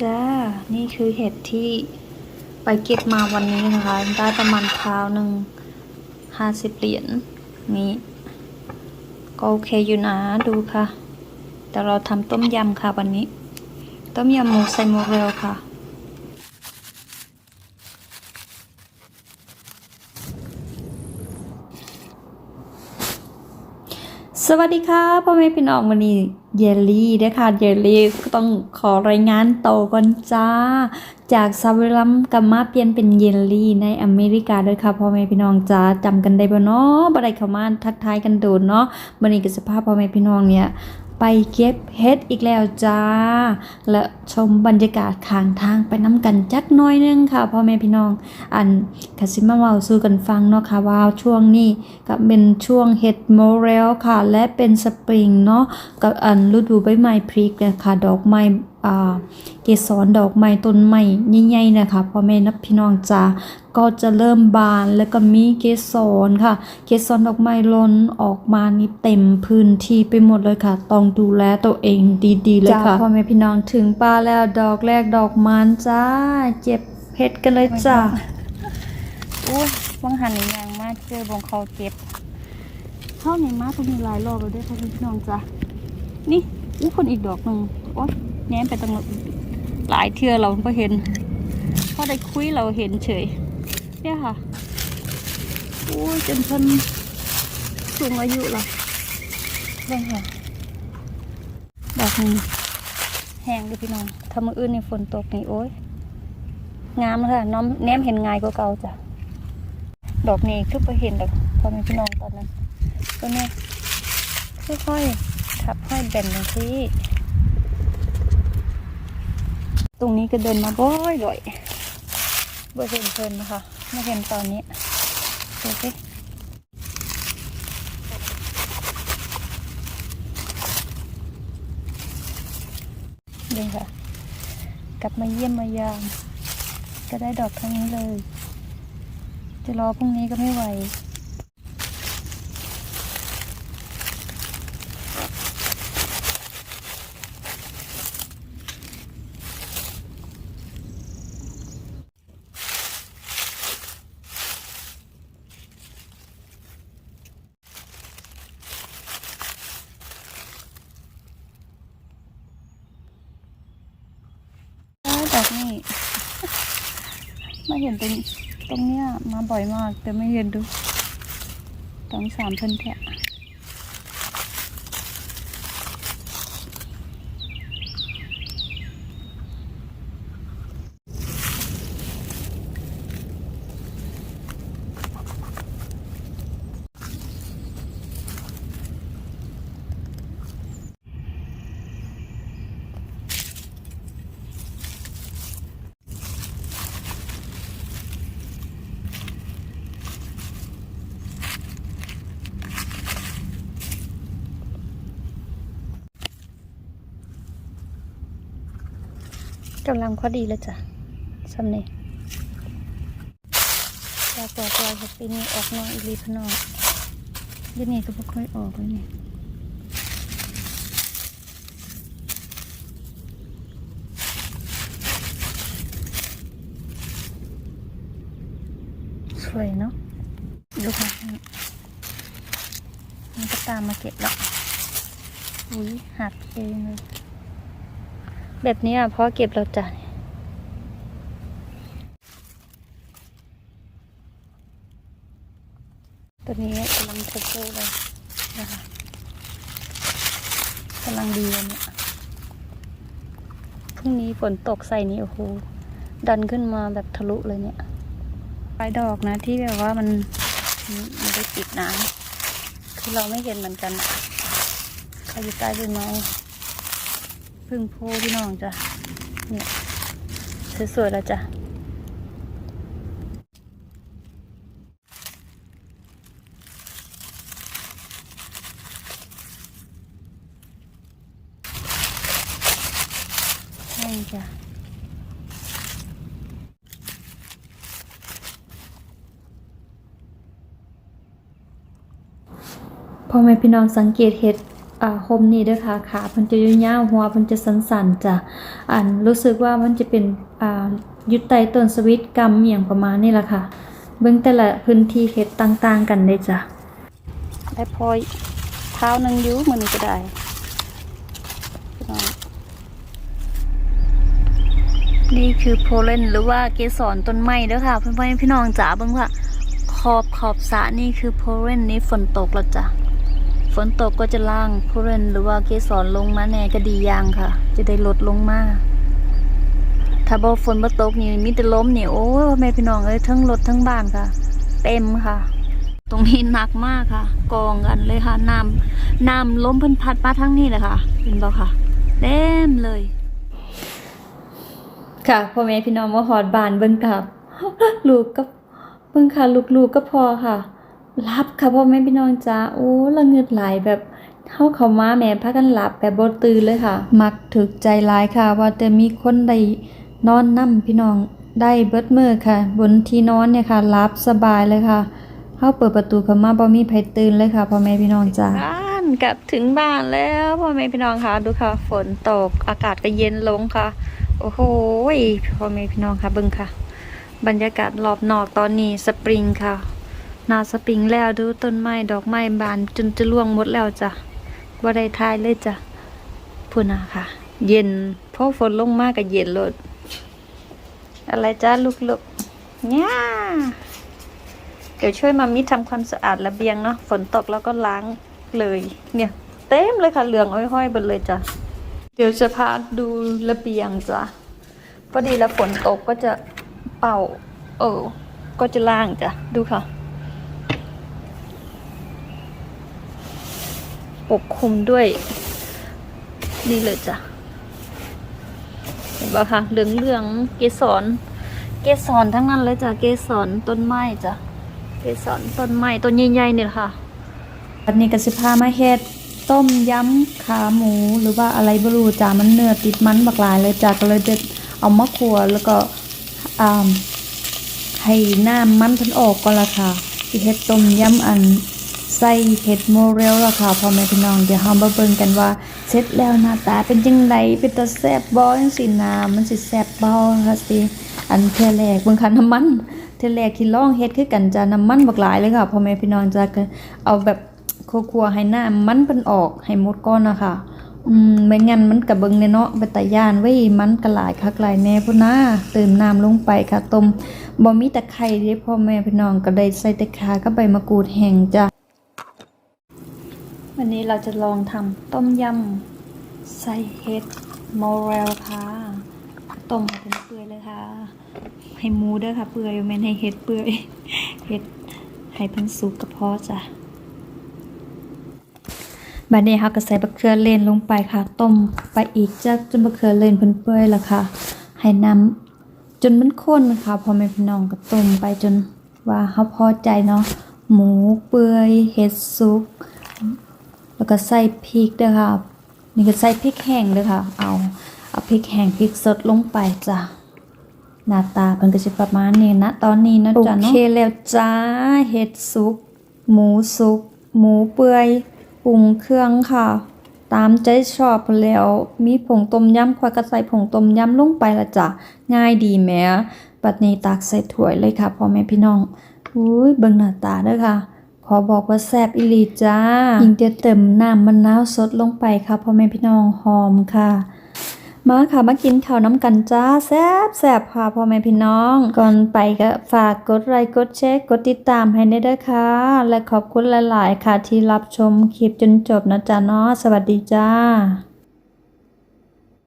จ้า นี่คือเห็ดที่ไปเก็บมาวันนี้นะคะ ได้ประมาณคราวหนึ่งห้าสิบเหรียญนี้ ก็โอเคอยู่นะดูค่ะ แต่เราทำต้มยำค่ะวันนี้ ต้มยำหมูใส่โมเรลค่ะ สวัสดีค่ะพ่อแม่พี่น้องวันนี้เยลลี่นะคะเยลลี่ก็ต้องขอรายงานโตก่อนจ้า จากซาเวลัมกัมมาเปลี่ยนเป็นเยลลี่ในอเมริกาด้วยค่ะพ่อแม่พี่น้องจ้าจำกันได้บ่เนาะบ่ได้เข้ามาทักทายกันโดนเนาะวันนี้ก็สภาพพ่อแม่พี่น้องเนี่ย ไปเก็บเฮ็ดอีกแล้วจ้า และชมบรรยากาศข้างทางไปน้ำกันจักน้อยนึงค่ะพ่อแม่พี่น้อง อันคาสิมาเว้าสู่กันฟังเนาะค่ะว่าช่วงนี้ก็เป็นช่วงเฮ็ดโมเรลค่ะ และเป็นสปริงเนาะกับอันฤดูใบไม้พลิเนะคะดอกไม้ เกสรดอกไม้ต้นไม้ใหญ่ๆนะคะพ่อแม่นับพี่น้องจ้าก็จะเริ่มบานแล้วก็มีเกสรค่ะ เกสรดอกไม้ล้นออกมานี่เต็มพื้นที่ไปหมดเลยค่ะ ต้องดูแลตัวเองดีๆเลยค่ะพ่อแม่พี่น้องถึงป้าแล้วดอกแรกดอกมานจ้า เจ็บเพชรกันเลยจ้าอุ้ยวังหันในยางมาเจอบงเขาเจ็บเข้าในมาตรงนี้หลายรอบแล้วด้วยพ่อแม่พี่น้องจ้ะนี่อู้คนอีกดอกหนึ่งโอ๊ย แง้มไปตรงหลายเทือเราก็เห็นพอได้คุยเราเห็นเฉย เนี่ยค่ะอู้ยจนเพิ่นสูงอายุละเบ้างค่ะดอกนึงแห้งเลยพี่น้องถ้ามืออื่นในฝนตกนี่โอ้ยงามเลยค่ะน้อมแนมเห็นง่ายกว่าเก่าจ้ะดอกนี้คือไปเห็นดอกพอแม่พี่น้องตอนนั้นตัวเนี้ยค่อยๆทับห้อยแบนอย่างที่ ตรงนี้ก็เดินมาบ่อยบ่อยบ่เห็นเพลินนะคะไม่เห็นตอนนี้ดูสิดูค่ะ กลับมาเยี่ยมมายาม ก็ได้ดอกทั้งนี้เลย จะรอพรุ่งนี้ก็ไม่ไหว ได้ ดอกนี่ไม่เห็นตรงตรงเนี้ยมาบ่อยมาก แต่ไม่เห็นดูตองสามเพิ่นแทะ กำลังพอดีเลยจ้ะสำเนียากบอกว่าจะปีนี้ออกนองอีหลีพนองยวนี้ก็ไม่ค่อยออกเลยเนี่ยสวยเนาะดูค่ะมันก็ตามมาเก็บแล้วอุ้ยหักเองเลย แบบนี้อะพ่อเก็บแล้วจ้ะตัวนี้กำลังโคโค่เลยนะคะกำลังดีเลยเนี่ยพรุ่งนี้ฝนตกใส่นี่โอ้โหดันขึ้นมาแบบทะลุเลยเนี่ยปลายดอกนะที่แบบว่ามันมันได้ปิดน้ำคือเราไม่เห็นเหมือนกันใครอยู่ใต้ต้นไม้ พึ่งโพพี่น้องจ้ะเนี่ยสวยๆแล้วจ้ะใช่จ้ะพ่อแม่พี่น้องสังเกตเห็ด อ่าโฮมนี่ด้อค่ะขาเพิ่นจะยาวๆหัวเพิ่นจะสันๆจ้ะอันรู้สึกว่ามันจะเป็นอ่ายู่ใต้ต้นสวิตกัมอย่างประมาณนี้ล่ะค่ะ เบิ่งแต่ละพื้นที่เฮ็ดต่างๆกันเลยจ้ะได้พอยเท้านึงยูมือนี้ก็ได้นี่คือโพเลนหรือว่าเกสรต้นไม้เด้อค่ะเพื่อนๆพี่น้องจ๋าเบิ่งว่าขอบขอบสะนี่คือโพเลนนี่ฝนตกแล้วจ้ะ ฝนตกก็จะล่างโพเลนหรือว่าเกสรลงมาแน่ก็ดีอย่างค่ะ จะได้ลดลงมาถ้าบ่ฝนบ่ตกนี่มีแต่ล้มนี่โอ้แม่พี่น้องเอ้ยทั้งรถทั้งบ้านค่ะ เต็มค่ะ ตรงนี้หนักมากค่ะ กองกันเลยค่ะน้ำน้ำล้มพิ่นพัดมาทั้งนี้เลยค่ะเห็นบ่ค่ะเต็มเลย ค่ะพ่อแม่พี่น้องมาหอดบานเบิ่งกับลูกกับเบิ่งค่ะลูกๆก็พอค่ะ รับค่ะพ่อแม่พี่น้องจ้าโอ้ละเงิดหลแบบเฮาเข้ามาแม่พากันหลับแบบบตื่นเลยค่ะ มักถึกใจหลายค่ะ ว่าแต่มีคนได้นอนนํพี่น้องได้เบิดมื้อค่ะ บนที่นอนเนี่ยค่ะหลับสบายเลยค่ะเฮาเปิดประตูเข้ามาบ่มีไผตื่นเลยค่ะพ่อแม่พี่น้องจ้าานกลับถึงบ้านแล้วพ่อแม่พี่น้องค่ะดูค่ะ ฝนตกอากาศก็เย็นลงค่ะ โอ้โหพ่อแม่พี่น้องค่ะเบิ่งค่ะ บรรยากาศรอบนอกตอนนี้สปริงค่ะ นาสปริงแล้วดูต้นไม้ดอกไม้บานจนจะร่วงหมดแล้วจ้ะว่าได้ทายเลยจ้ะพูน่ะค่ะ เย็นเพราะฝนลงมากกับเย็นลดอะไรจ้าลูกๆเนี่ยเดี๋ยวช่วยมามิทำความสะอาดระเบียงเนาะฝนตกแล้วก็ล้างเลย เนี่ย เต็มเลยค่ะเหลืองอ้อยๆหมดเลยจ้ะเดี๋ยวจะพาดูระเบียงจ้ะพอดีแล้วฝนตกก็จะเป่า เออก็จะล่างจ้ะดูค่ะ ปกคลุมด้วย นี่เลยจ้ะเห็นปะคะเหลืองเหลืองๆเกสรเกสรทั้งนั้นเลยจ้ะเกสรต้นไม้จ้ะเกสรต้นไม้ต้นใหญ่ๆเนี่ยค่ะวันนี้ก็สิพามาเฮ็ดต้มยำขาหมูหรือว่าอะไรบ่รู้จ้ามันเนื้อติดมันบักหลายเลยจ้าก็เลยเด็ดเอามาคั่วแล้วก็ให้น้ำมันเพิ่นออกก่อนละค่ะสิเฮ็ดต้มยำอัน ใส่เห็ดโมเรลละค่ะพ่อแม่พี่น้องเดี๋ยวเฮามาเบิ่งกันว่าเสร็จแล้วหน้าตาเป็นจังไดเป็นตาแซ่บบ่จังซี่นะมันสิแซ่บบ่ค่ะสิอันเทื่อแรกเบิ่งค่ะน้ำมันเทื่อแรกที่ลองเฮ็ดคือกันจ้าน้ำมันบักหลายเลยค่ะพ่อแม่พี่น้องจ้าก็เอาแบบคั่วๆให้หน้ำมันเพิ่นออกให้หมดก่อนนะคะอืมไม่งั้นมันกะเบิงแน่เนาะเป็นตาย่านไว้มันกะหลายคักหลายแน่พุ่นนะเติมน้ำลงไปค่ะต้มบ่มีตะไคร้เด้พ่อแม่พี่น้องก็ได้ใส่ตะขากับใบมะกรูดแห้งจ้ะ วันนี้เราจะลองทำต้มยำใส่เห็ดมอเรลค่ะ ต้มให้เป็นเปื่อยเลยค่ะ ให้หมูด้อค่ะ เปื่อยแม่นให้เห็ดเปื่อยเห็ดให้พิ่นสุกกระเพาะจ้ะบัดนี้เราก็ใส่บักเขือเลนลงไปค่ะ ต้มไปอีกจักจนบักเขือเลนเพิ่นเปื่อยแล้วค่ะ ให้น้ำจนมันข้นค่ะ พอแม่พี่น้องก็ต้มไปจนว่าเฮาพอใจเนาะหมูเปื่อยเห็ดสุก แล้วก็ใส่พริกเด้อค่ะ นี่ก็ใส่พริกแห้งเด้อค่ะ เอา เอาพริกแห้งพริกสดลงไปจ้ะ หน้าตาเพิ่นก็สิประมาณนี้นะ ตอนนี้นะจ๊ะเนาะ โอเคแล้วจ้า เห็ดสุกหมูสุกหมูเปื่อยปรุงเครื่องค่ะ ตามใจชอบแล้ว มีผงต้มยำควายก็ใส่ผงต้มยำลงไปละจ้ะ ง่ายดีแหมปัดนี้ตักใส่ถ้วยเลยค่ะพ่อแม่พี่น้อง อุ้ยเบิ่งหน้าตาเด้อค่ะ ขอบอกว่าแซ่บอิลีจ้ายิ่งจะเติมน้ำมะนาวสดลงไปค่ะพ่อแม่พี่น้องหอมค่ะ มาค่ะมากินข้าวน้ำกันจ้าแซ่บแซ่บค่ะพ่อแม่พี่น้อง ก่อนไปก็ฝากกดไลค์กดแชร์กดติดตามให้ได้ด้วยค่ะ และขอบคุณหลาย ๆ ค่ะที่รับชมคลิปจนจบนะจ๊ะเนาะสวัสดีจ้า